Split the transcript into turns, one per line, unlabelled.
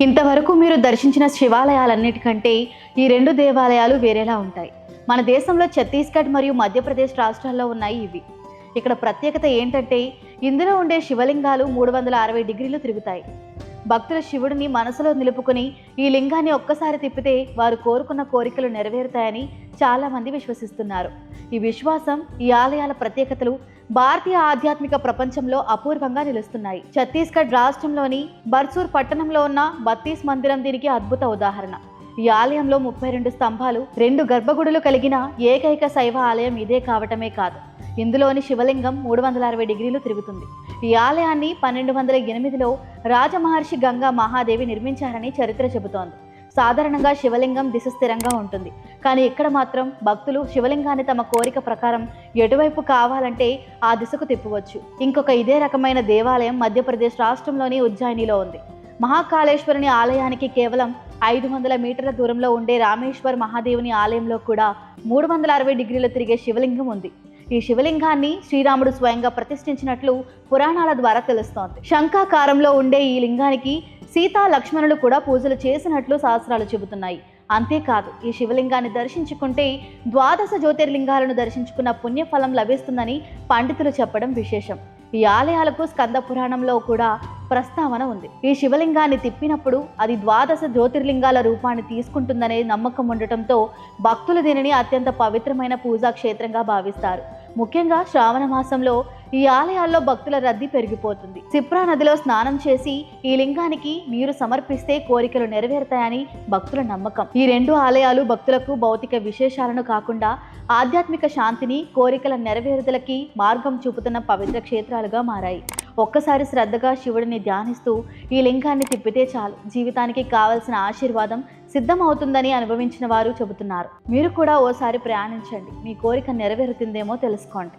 ఇంతవరకు మీరు దర్శించిన శివాలయాలన్నిటికంటే ఈ రెండు దేవాలయాలు వేరేలా ఉంటాయి. మన దేశంలో ఛత్తీస్గఢ్ మరియు మధ్యప్రదేశ్ రాష్ట్రాల్లో ఉన్నాయి ఇవి. ఇక్కడ ప్రత్యేకత ఏంటంటే ఇందులో ఉండే శివలింగాలు మూడు వందల అరవై డిగ్రీలు తిరుగుతాయి. భక్తుల శివుడిని మనసులో నిలుపుకుని ఈ లింగాన్ని ఒక్కసారి తిప్పితే వారు కోరుకున్న కోరికలు నెరవేరుతాయని చాలామంది విశ్వసిస్తున్నారు. ఈ విశ్వాసం ఈ ఆలయాల ప్రత్యేకతలు భారతీయ ఆధ్యాత్మిక ప్రపంచంలో అపూర్వంగా నిలుస్తున్నాయి. ఛత్తీస్గఢ్ రాష్ట్రంలోని బర్సూర్ పట్టణంలో ఉన్న బత్తీస్ మందిరం దీనికి అద్భుత ఉదాహరణ. ఈ ఆలయంలో ముప్పై రెండు స్తంభాలు రెండు గర్భగుడులు కలిగిన ఏకైక శైవ ఆలయం ఇదే కావటమే కాదు. ఇందులోని శివలింగం మూడు వందల అరవై డిగ్రీలు తిరుగుతుంది. ఈ ఆలయాన్ని పన్నెండు వందల ఎనిమిదిలో రాజమహర్షి గంగా మహాదేవి నిర్మించారని చరిత్ర చెబుతోంది. సాధారణంగా శివలింగం దిశ స్థిరంగా ఉంటుంది. కానీ ఇక్కడ మాత్రం భక్తులు శివలింగాన్ని తమ కోరిక ప్రకారం ఎటువైపు కావాలంటే ఆ దిశకు తిప్పవచ్చు. ఇంకొక ఇదే రకమైన దేవాలయం మధ్యప్రదేశ్ రాష్ట్రంలోని ఉజ్జయినిలో ఉంది. మహాకాళేశ్వరుని ఆలయానికి కేవలం ఐదు వందల మీటర్ల దూరంలో ఉండే రామేశ్వర్ మహాదేవుని ఆలయంలో కూడా మూడు వందల అరవై డిగ్రీలు తిరిగే శివలింగం ఉంది. ఈ శివలింగాన్ని శ్రీరాముడు స్వయంగా ప్రతిష్ఠించినట్లు పురాణాల ద్వారా తెలుస్తోంది. శంఖాకారంలో ఉండే ఈ లింగానికి సీతా లక్ష్మణులు కూడా పూజలు చేసినట్లు శాస్త్రాలు చెబుతున్నాయి. అంతేకాదు ఈ శివలింగాన్ని దర్శించుకుంటే ద్వాదశ జ్యోతిర్లింగాలను దర్శించుకున్న పుణ్యఫలం లభిస్తుందని పండితులు చెప్పడం విశేషం. ఈ ఆలయాలకు స్కంద పురాణంలో కూడా ప్రస్తావన ఉంది. ఈ శివలింగాన్ని తిప్పినప్పుడు అది ద్వాదశ జ్యోతిర్లింగాల రూపాన్ని తీసుకుంటుందనే నమ్మకం ఉండటంతో భక్తులు దీనిని అత్యంత పవిత్రమైన పూజా క్షేత్రంగా భావిస్తారు. ముఖ్యంగా శ్రావణ మాసంలో ఈ ఆలయాల్లో భక్తుల రద్దీ పెరిగిపోతుంది. సిప్రా నదిలో స్నానం చేసి ఈ లింగానికి నీరు సమర్పిస్తే కోరికలు నెరవేరుతాయని భక్తుల నమ్మకం. ఈ రెండు ఆలయాలు భక్తులకు భౌతిక విశేషాలను కాకుండా ఆధ్యాత్మిక శాంతిని కోరికల నెరవేరుదలకి మార్గం చూపుతున్న పవిత్ర క్షేత్రాలుగా మారాయి. ఒక్కసారి శ్రద్ధగా శివుడిని ధ్యానిస్తూ ఈ లింగాన్ని తిప్పితే చాలు. జీవితానికి కావలసిన ఆశీర్వాదం సిద్ధమవుతుందని అనుభవించిన వారు చెబుతున్నారు. మీరు కూడా ఓసారి ప్రయాణించండి. మీ కోరిక నెరవేరుతుందేమో తెలుసుకోండి.